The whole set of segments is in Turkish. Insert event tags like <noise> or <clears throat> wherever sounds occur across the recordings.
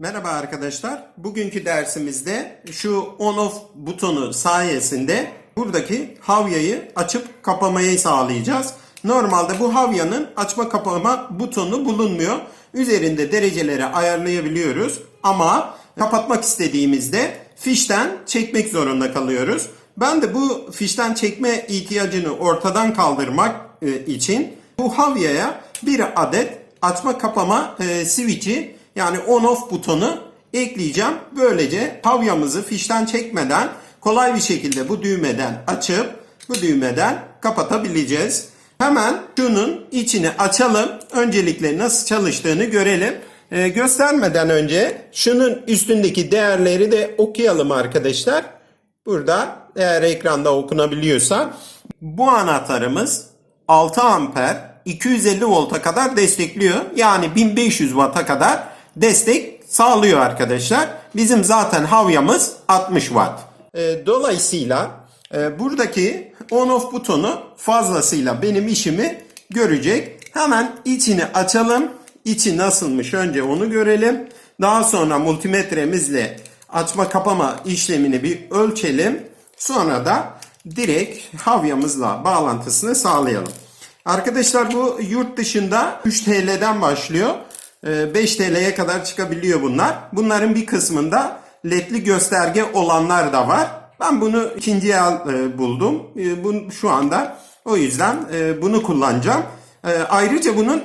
Merhaba arkadaşlar. Bugünkü dersimizde şu on-off butonu sayesinde buradaki havyayı açıp kapamayı sağlayacağız. Normalde bu havyanın açma kapama butonu bulunmuyor. Üzerinde dereceleri ayarlayabiliyoruz ama kapatmak istediğimizde fişten çekmek zorunda kalıyoruz. Ben de bu fişten çekme ihtiyacını ortadan kaldırmak e, için bu havyaya bir adet açma kapama e, switch'i yani on off butonu ekleyeceğim. Böylece havyamızı fişten çekmeden kolay bir şekilde bu düğmeden açıp bu düğmeden kapatabileceğiz. Hemen şunun içini açalım. Öncelikle nasıl çalıştığını görelim. E, göstermeden önce şunun üstündeki değerleri de okuyalım arkadaşlar. Burada eğer ekranda okunabiliyorsa bu anahtarımız 6 amper 250 volta kadar destekliyor. Yani 1500 watt'a kadar destek sağlıyor arkadaşlar. Bizim zaten havyamız 60 watt. E, dolayısıyla e, buradaki on off butonu fazlasıyla benim işimi görecek. Hemen içini açalım. İçi nasılmış önce onu görelim. Daha sonra multimetremizle açma kapama işlemini bir ölçelim. Sonra da direkt havyamızla bağlantısını sağlayalım. Arkadaşlar bu yurt dışında 3 TL'den başlıyor. Ee, 5 TL'ye kadar çıkabiliyor bunlar. Bunların bir kısmında ledli gösterge olanlar da var. Ben bunu ikinci el buldum. E, bu şu anda o yüzden e, bunu kullanacağım. E, ayrıca bunun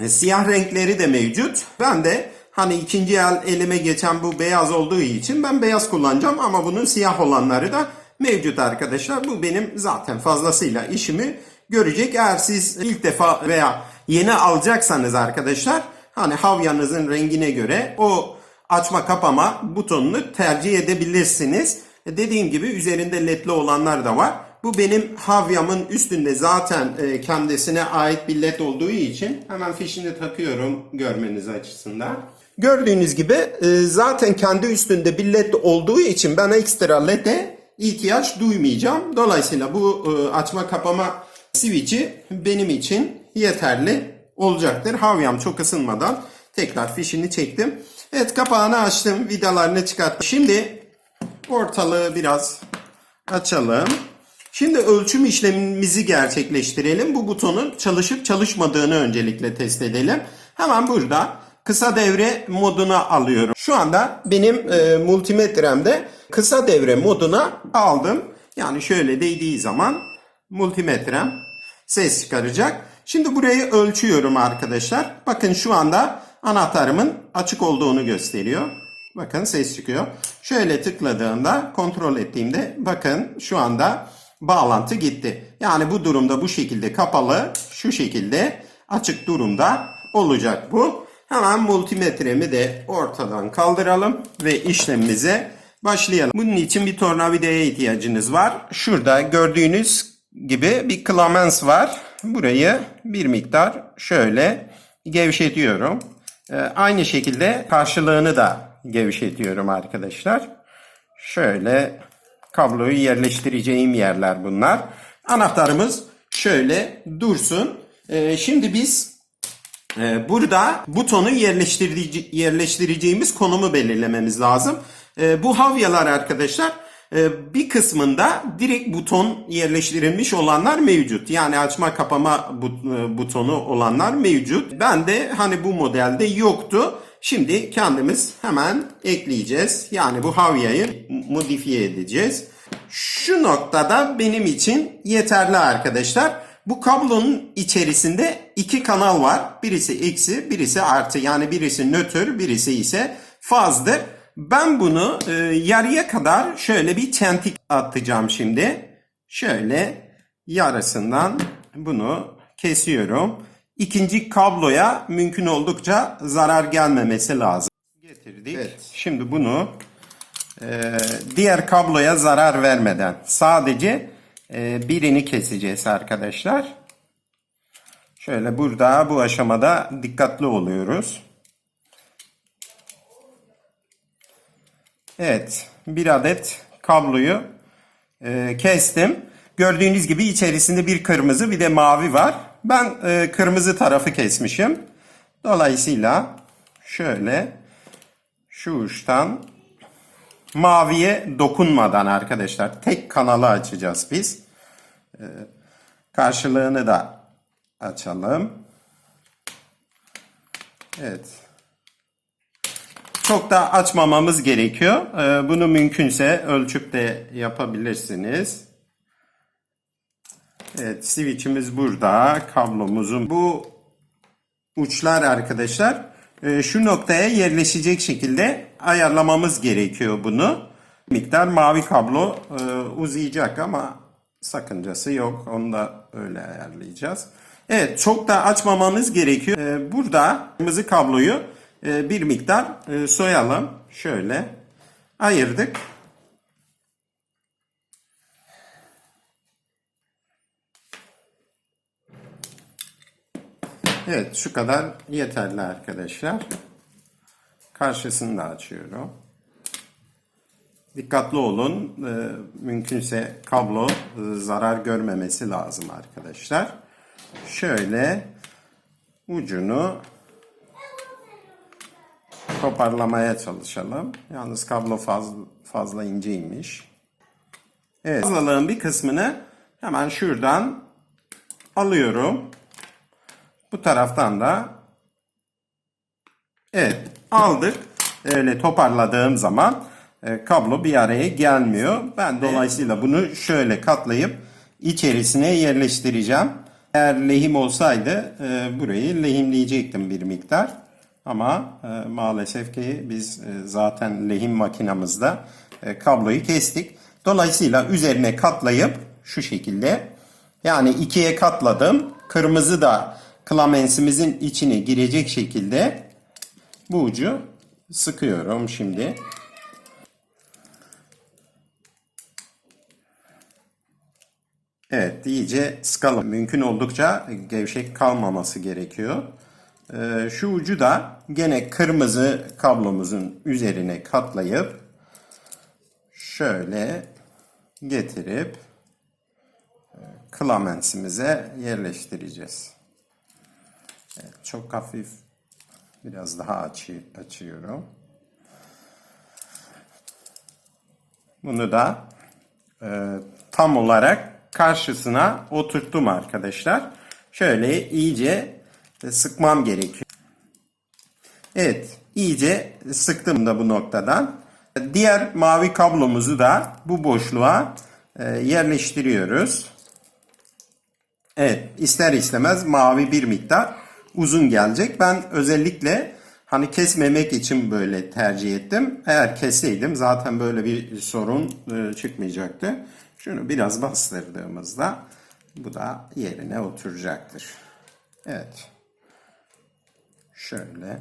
e, Siyah renkleri de mevcut. Ben de hani ikinci el elime geçen bu beyaz olduğu için ben beyaz kullanacağım ama bunun siyah olanları da mevcut arkadaşlar. Bu benim zaten fazlasıyla işimi görecek. Eğer siz ilk defa veya yeni alacaksanız arkadaşlar hani havyanızın rengine göre o açma kapama butonunu tercih edebilirsiniz. E, Dediğim gibi üzerinde ledli olanlar da var. Bu benim havyamın üstünde zaten e, kendisine ait bir led olduğu için hemen fişini takıyorum görmeniz açısından. Gördüğünüz gibi e, zaten kendi üstünde bir led olduğu için ben ekstra led'e ihtiyaç duymayacağım. Dolayısıyla bu açma kapama switch'i benim için yeterli olacaktır. Havyam çok ısınmadan tekrar fişini çektim. Evet kapağını açtım. Vidalarını çıkarttım. Şimdi ortalığı biraz açalım. Şimdi ölçüm işlemimizi gerçekleştirelim. Bu butonun çalışıp çalışmadığını öncelikle test edelim. Hemen burada kısa devre moduna alıyorum. Şu anda benim e, multimetremde kısa devre moduna aldım. Yani şöyle değdiği zaman multimetrem ses çıkaracak. Şimdi burayı ölçüyorum arkadaşlar. Bakın şu anda anahtarımın açık olduğunu gösteriyor. Bakın ses çıkıyor. Şöyle tıkladığımda kontrol ettiğimde bakın şu anda bağlantı gitti. Yani bu durumda bu şekilde kapalı şu şekilde açık durumda olacak bu. Hemen multimetremi de ortadan kaldıralım ve işlemimize başlayalım. Bunun için bir tornavidaya ihtiyacınız var. Şurada gördüğünüz gibi bir klamens var. Burayı bir miktar şöyle gevşetiyorum. Ee, aynı şekilde karşılığını da gevşetiyorum arkadaşlar. Şöyle kabloyu yerleştireceğim yerler bunlar. Anahtarımız şöyle dursun. Ee, şimdi biz e, burada butonu yerleştirici, yerleştireceğimiz konumu belirlememiz lazım. E, bu havyalar arkadaşlar bir kısmında direkt buton yerleştirilmiş olanlar mevcut. Yani açma kapama e, butonu olanlar mevcut. Ben de hani bu modelde yoktu. Şimdi kendimiz hemen ekleyeceğiz. Yani bu havyayı modifiye edeceğiz. Şu noktada benim için yeterli arkadaşlar. Bu kablonun içerisinde iki kanal var. Birisi eksi, birisi artı. Yani birisi nötr, birisi ise fazdır. Ben bunu e, yarıya kadar şöyle bir çentik atacağım şimdi. Şöyle yarısından bunu kesiyorum. İkinci kabloya mümkün oldukça zarar gelmemesi lazım. Getirdik. Şimdi bunu e, diğer kabloya zarar vermeden sadece e, birini keseceğiz arkadaşlar. Şöyle burada bu aşamada dikkatli oluyoruz. Evet, bir adet kabloyu e, kestim. Gördüğünüz gibi içerisinde bir kırmızı bir de mavi var. Ben e, kırmızı tarafı kesmişim. Dolayısıyla şöyle şu uçtan maviye dokunmadan arkadaşlar tek kanalı açacağız biz. Ee, karşılığını da açalım. Evet. Çok da açmamamız gerekiyor. Ee, bunu mümkünse ölçüp de yapabilirsiniz. Evet, switch'imiz burada. Kablomuzun bu uçlar arkadaşlar e, şu noktaya yerleşecek şekilde ayarlamamız gerekiyor bunu. Miktar mavi kablo e, uzayacak ama sakıncası yok. Onu da öyle ayarlayacağız. Evet çok da açmamamız gerekiyor. E, Burada kırmızı kabloyu bir miktar e, soyalım. Şöyle ayırdık. Evet şu kadar yeterli arkadaşlar. Karşısını da açıyorum. Dikkatli olun. Ee, mümkünse kablo e, zarar görmemesi lazım arkadaşlar. Şöyle ucunu toparlamaya çalışalım. Yalnız kablo fazla, fazla inceymiş. Evet, fazlalığın bir kısmını hemen şuradan alıyorum. Bu taraftan da evet aldık. Öyle toparladığım zaman e, kablo bir araya gelmiyor. Ben dolayısıyla bunu şöyle katlayıp içerisine yerleştireceğim. Eğer lehim olsaydı e, burayı lehimleyecektim bir miktar. Ama e, maalesef ki biz e, zaten lehim makinamızda e, kabloyu kestik. Dolayısıyla üzerine katlayıp şu şekilde yani ikiye katladım. Kırmızı da klamensimizin içine girecek şekilde bu ucu sıkıyorum şimdi. Evet iyice sıkalım. Mümkün oldukça gevşek kalmaması gerekiyor. Ee, şu ucu da gene kırmızı kablomuzun üzerine katlayıp şöyle getirip e, klamensimize yerleştireceğiz. Evet, çok hafif biraz daha açı, açıyorum. Bunu da e, tam olarak karşısına oturttum arkadaşlar. Şöyle iyice sıkmam gerekiyor. Evet, iyice sıktım da bu noktadan. Diğer mavi kablomuzu da bu boşluğa e, yerleştiriyoruz. Evet, ister istemez mavi bir miktar uzun gelecek. Ben özellikle hani kesmemek için böyle tercih ettim. Eğer kesseydim zaten böyle bir sorun e, çıkmayacaktı. Şunu biraz bastırdığımızda bu da yerine oturacaktır. Evet. Şöyle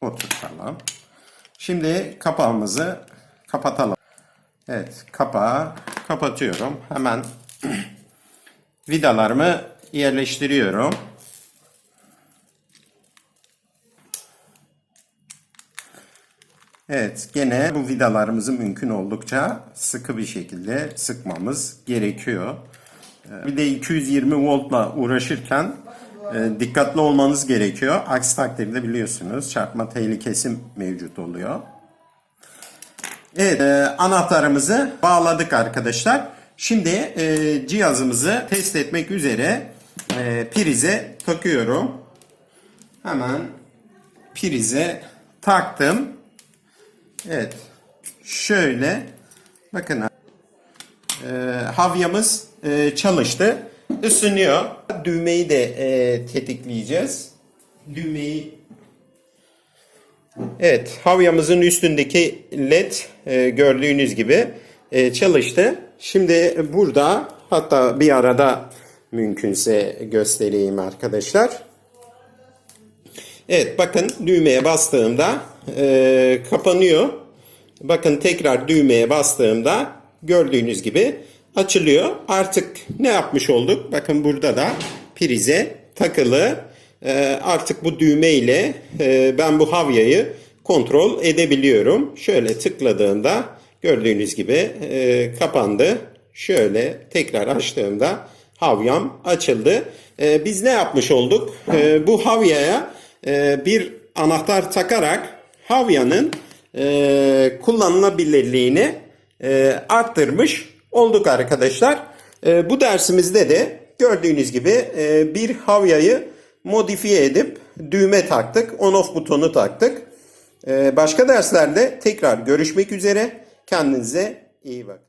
oturtalım. Şimdi kapağımızı kapatalım. Evet, kapağı kapatıyorum. Hemen <clears throat> vidalarımı yerleştiriyorum. Evet, gene bu vidalarımızı mümkün oldukça sıkı bir şekilde sıkmamız gerekiyor. Ee, Bir de 220 voltla uğraşırken e, dikkatli olmanız gerekiyor. Aksi takdirde biliyorsunuz çarpma tehlikesi mevcut oluyor. Evet, e, anahtarımızı bağladık arkadaşlar. Şimdi e, cihazımızı test etmek üzere e, prize takıyorum. Hemen prize taktım. Evet. Şöyle bakın e, havyamız e, çalıştı. Isınıyor. Düğmeyi de e, tetikleyeceğiz. Düğmeyi Evet, havyamızın üstündeki led e, gördüğünüz gibi e, çalıştı. Şimdi burada hatta bir arada mümkünse göstereyim arkadaşlar. Evet bakın düğmeye bastığımda e, kapanıyor. Bakın tekrar düğmeye bastığımda gördüğünüz gibi açılıyor. Artık ne yapmış olduk? Bakın burada da prize takılı. E, artık bu düğme ile e, ben bu havyayı kontrol edebiliyorum. Şöyle tıkladığımda gördüğünüz gibi e, kapandı. Şöyle tekrar açtığımda havyam açıldı. E, biz ne yapmış olduk? E, bu havyaya e, bir anahtar takarak havyanın e, kullanılabilirliğini e, arttırmış olduk arkadaşlar. E, bu dersimizde de gördüğünüz gibi e, bir havyayı modifiye edip düğme taktık. On off butonu taktık. E, başka derslerde tekrar görüşmek üzere. Kendinize iyi bakın.